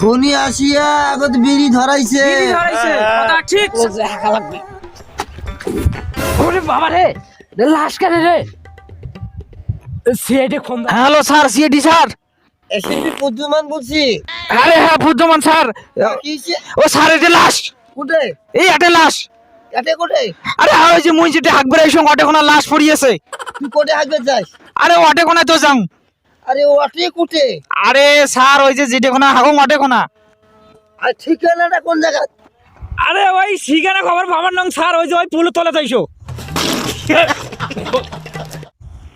খনি আসিয়া আগত বিড়ি ধরাইছে। বিড়ি ধরাইছে কথা ঠিক। ওরে বাবা রে রে লাশ কানে রে? CID phone hello sir CID sir. SB বুদ্ধিমান বলছি। আরে হ্যাঁ বুদ্ধমান স্যার। কি হইছে? ও স্যার এটা লাশ। কোটে? এই একটা লাশ। এতে কোটে? আরে হ্যাঁ ওই যে মুই যেটা হাকবে এই সঙ্গে অটে কোনা লাশ পড়িয়েছে। তুই কোটে হাঁকবে যাস। আরে অটে তো যাও আরে ওটে কোটে। আরে স্যার ওই যে যেটা কোনা হাগুং অটে কোনা আর ঠিকানাটা কোন জায়গা আরে ওই ঠিকানা খবর বাবার নং স্যার ওই যে ওই পুলের তলে তাইছো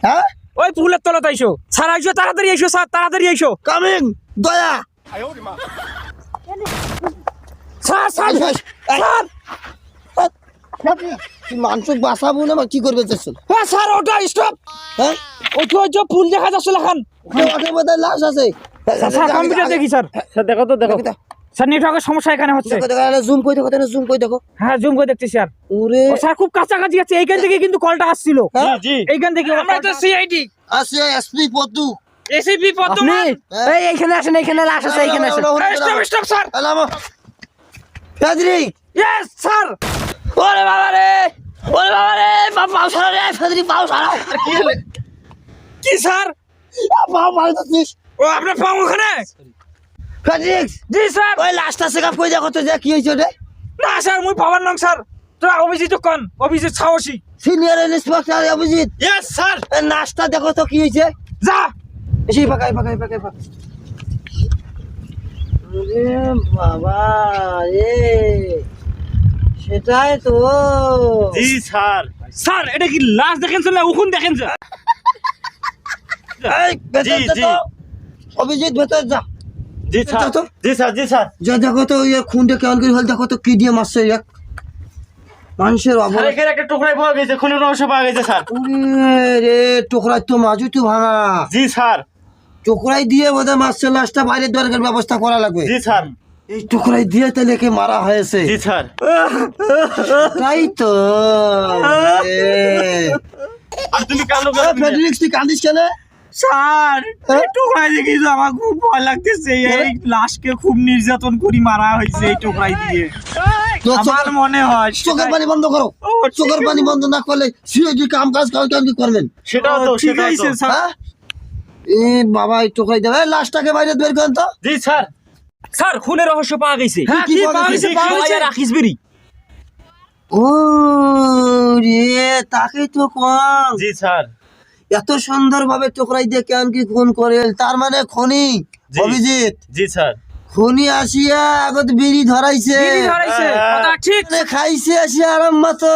হ্যাঁ? ওই পুলের তলে তাইছো স্যার আইসো তাড়াতাড়ি আইসো স্যার তাড়াতাড়ি আইসো। কামিং দয়া। Sir sir. স্যার। তুই মানুষ বাঁচাবো না কি করবে হ্যাঁ স্যার ওটা স্টপ হ্যাঁ? যে পুল দেখা যাচ্ছে লাখান ওটার মধ্যে লাশ আছে স্যার কম্পিউটার দেখি স্যার স্যার দেখো তো দেখো স্যার নেটওয়ার্কের সমস্যা এখানে হচ্ছে জুম করে দেখো জুম করে দেখো হ্যাঁ জুম করে দেখতেছি স্যার ওরে স্যার খুব কাছাকাছি আছে এইখান থেকে কিন্তু কলটা আসছিল হ্যাঁ? এইখান থেকে আমরা তো সিআইডি আছে এসপি পদ্দু এসিপি পদ্মমান এই এইখানে আসেন এইখানে লাশ আছে এইখানে আসেন স্টপ স্টপ স্যার এলামো ফেদরি ইয়েস স্যার ওরে বাবা রে ওরে বাবা রে পাও সারা রে ফেদরি পাও সারা কি হলে কি স্যার? পাও মারি দিস ও আপনার পাও ওখানে? জি স্যার। ওই লাস্টটা সেকাপ কই দেখো তো যে কি হইছে রে না স্যার মুই পাবার নং স্যার। তোরা অভিজিৎ কোন? অভিজিৎ সাহসী। Senior inspector Abhijit. Yes sir. নাস্তা দেখো তো কি হইছে যা। এসে পাকাই পাকাই পাকাই পাকাই বাবা রে সেটাই তো। জি স্যার। স্যার এটা কি লাশ দেখেন না উকুন দেখেন স্যার? অভিজিৎ ভেতর যা। জি স্যার। জি স্যার জি স্যার। যা দেখো তো ইয়ে খুনটা কেমন করে হল দেখো তো কি দিয়ে মারছে এক মানুষের অবস্থা। একটা টুকরাই পাওয়া গেছে খুনের রহস্য পাওয়া গেছে স্যার। রে টোকরাই তো মাজু তো ভাঙা। জি স্যার। টোকরাই দিয়ে বোধহয় মাছের লাশটা বাইরে দরকার ব্যবস্থা করা লাগবে। জি স্যার। এই টোকরাই দিয়ে তাহলে কে মারা হয়েছে। জি স্যার। তাই তো আর তুমি তুই কেন? স্যার হ্যাঁ? টোকরাই দেখি তো আমার খুব ভয় লাগতেছে। এই লাশকে খুব নির্যাতন করি মারা হয়েছে এই টোকরাই দিয়ে আমার চোখের- মনে হয় চোখের পানি বন্ধ করো। চোখের পানি বন্ধ না করলে সিওজি কাম কাজ কাজ কাজ কি করবেন? সেটাও তো ঠিক আছে স্যার। হ্যাঁ? এ বাবা এই টোকরাই দেবে লাশটাকে বাইরে বের করেন তো। জি স্যার। স্যার খুনের রহস্য পাওয়া গেছে। হ্যাঁ, কি পাওয়া গেছে? পাওয়া গেছে? রাখিস বেরি। ও রে তাকে তো কম জি স্যার। এত সুন্দর ভাবে টোকরাই দিয়ে কেমন কি খুন করে তার মানে খনি। অভিজিৎ জি স্যার খনি আসিয়া আগত বিড়ি ধরাইছে। ধরাইছে হ্যাঁ। কথা ঠিক। খাইছে আসিয়া আরাম মতো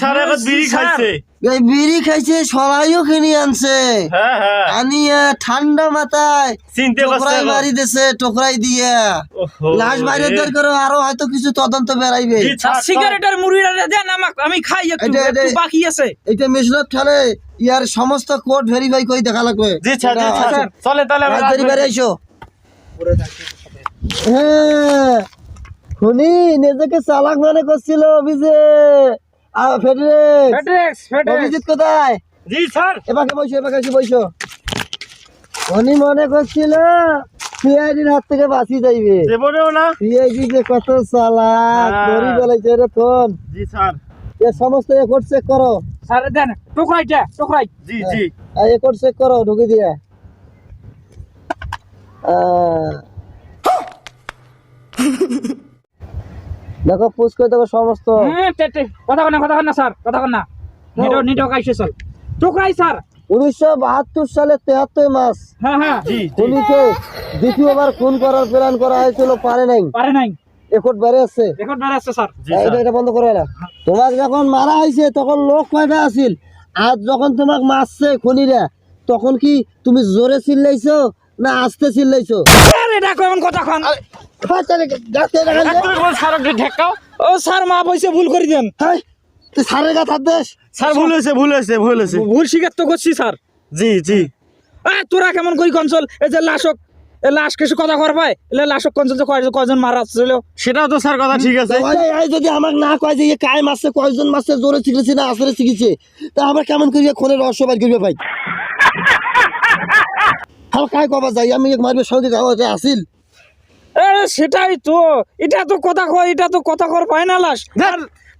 স্যার বিড়ি খাইছে। এই বিড়ি খাইছে সরাইও কিনে আনছে। হ্যাঁ হ্যাঁ। আনিয়া ঠান্ডা মাথায় টোকরাই মারি দিছে টোকরাই দিয়া। ওহো, লাশ বাইরে। বের করে আরও হয়তো কিছু তদন্ত বেড়াইবে জি, স্যার, স্যার। সিগারেটের মুড়িটা দেন আমি খাই একটু বাকি আছে। এটা মেশিনত খেলে ইয়ার সমস্ত কোড ভেরিফাই করে দেখা লাগবে। জি স্যার জি স্যার। চলে তাহলে আমরা রাত বেড়ে আইসো হ্যাঁ। খুনি নিজেকে চালাক মনে করছিল অভিজিৎ। ফেডরিক্স। অভিজিৎ কোথায়? জি স্যার। এবাকে বসো এবাকে এসে বসো। উনি মনে করছিল হাত থেকে বাঁচি যাইবে। দেবনেও না। সিআইডি যে কত চালাক হ্যাঁ। দড়ি বেলাইছে রে থন জি স্যার। এ সমস্ত রেকর্ড চেক করো। স্যার দেন টোকরাইটা টোকরাই। জি জি। রেকর্ড চেক করো ঢুকে দিয়ে। আহ। দেখো পুষ করে দেখো সমস্ত। হ্যাঁ তে- তে, কথা কন না কথা কন না স্যার কথা কন না। নিটো নিটো কাইছে স্যার। টোকরাই স্যার। উনিশশো বাহাত্তর সালে তেহাত্তর মাস হ্যাঁ হ্যাঁ। খুনিকে দ্বিতীয়বার খুন করার প্ল্যান করা হয়েছিল পারে নাই। পারে নাই। রেকর্ড বেড়ে আছে রেকর্ড বের আছে স্যার। জি এটা এটা বন্ধ করে না তোমাকে যখন মারা হয়েছে তখন লোক কয়টা আছিল? আর যখন তোমাকে মারছে খুনিরা তখন কি তুমি জোরে চিল্লাইছো না আস্তে চিল্লাইছো? এটা কোন কথা কন? হ্যাঁ, ও স্যার মা বইছে ভুল করে দেন হ্যাঁ, তুই সারের গাছ দেশ স্যার ভুল হয়েছে ভুল হয়েছে ভুল হয়েছে। ভুল স্বীকার তো করছি স্যার। জি জি। তোরা কেমন করি কনসল? এই যে লাশক লাশ কিছু কথা কর এলে লাশক কনসল যে কয়জন কয়জন মারা ছিল সেটাও তো স্যার কথা ঠিক আছে। এই- যদি আমাকে না কয় যে কায় মাসে কয়জন মাসে জোরে শিখেছি না আসরে শিখেছে তা কেমন করিয়া খোনের রহস্য বাইর করবে ভাই। আমার কায় কবা যাই? আমি এক মারবে সঙ্গে আসিল। সেটাই তো। এটা তো কথা কয় এটা তো কথা কর পায় না লাশ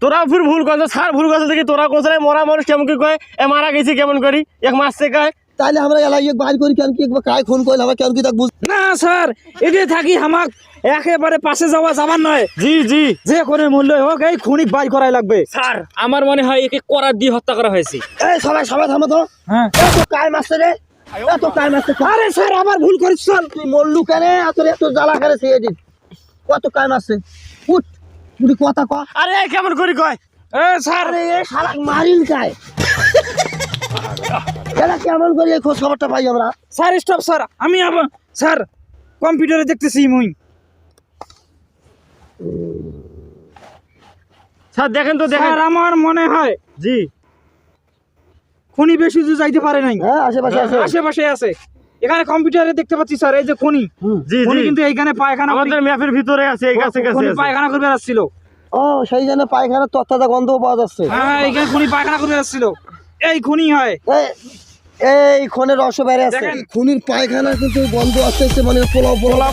তোরা ফির ভুল করছ স্যার ভুল করছে দেখি তোরা কোথায় মরা মানুষ কেমন কি কয় এ মারা গেছি কেমন করি এক মাসে কয়। তাইলে আমরা এলাই এক বাইর করি কেন কি একবার কায় খুন করলে আমরা কেন কি তাক বুঝ না স্যার এদিকে থাকি হামাক একেবারে পাশে যাওয়া যাবার নয়। জি জি। যে করে মূল্য হোক এই খুনি বাই করাই লাগবে। স্যার আমার মনে হয় একে করার দিয়ে হত্যা করা হয়েছে। এই সবাই সবাই থামো তো। হ্যাঁ। কায় মারছে রে? এত মারছে আরে স্যার আবার ভুল করিস চল। তুই মল্লু কেন? এত এত জ্বালা করে কত কায় মারছে উঠ তুই কথা ক। আরে কেমন করি কয়? এ স্যার। আরে এ শালা মারিল কায়। কেমন করে এই খোঁজ খবরটা পাই আমরা? Sir stop sir. আমি আবার স্যার কম্পিউটারে দেখতেছি মুই স্যার দেখেন তো দেখেন। আমার মনে হয় জি। খুনি বেশি দূর যাইতে পারে নাই। হ্যাঁ আশেপাশে আছে। আশেপাশে আছে। এখানে কম্পিউটারে দেখতে পাচ্ছি স্যার এই যে খুনি। জি খুনি জি কিন্তু এইখানে পায়খানা আমাদের ম্যাপের ভিতরে আছে এই কাছে কাছে খুনি পায়খানা করবে আসছিল। ও সেই জন্য পায়খানার তত্ত্বাটা গন্ধও পাওয়া যাচ্ছে। হ্যাঁ এইখানে খুনি পায়খানা করবে আসছিল। এই খুনি হয়। এই- এই খুনের রস বাইরে আছে। দেখেন। খুনির পায়খানা কিন্তু গন্ধ আসতে আসতে মানে পোলাও পোলাও।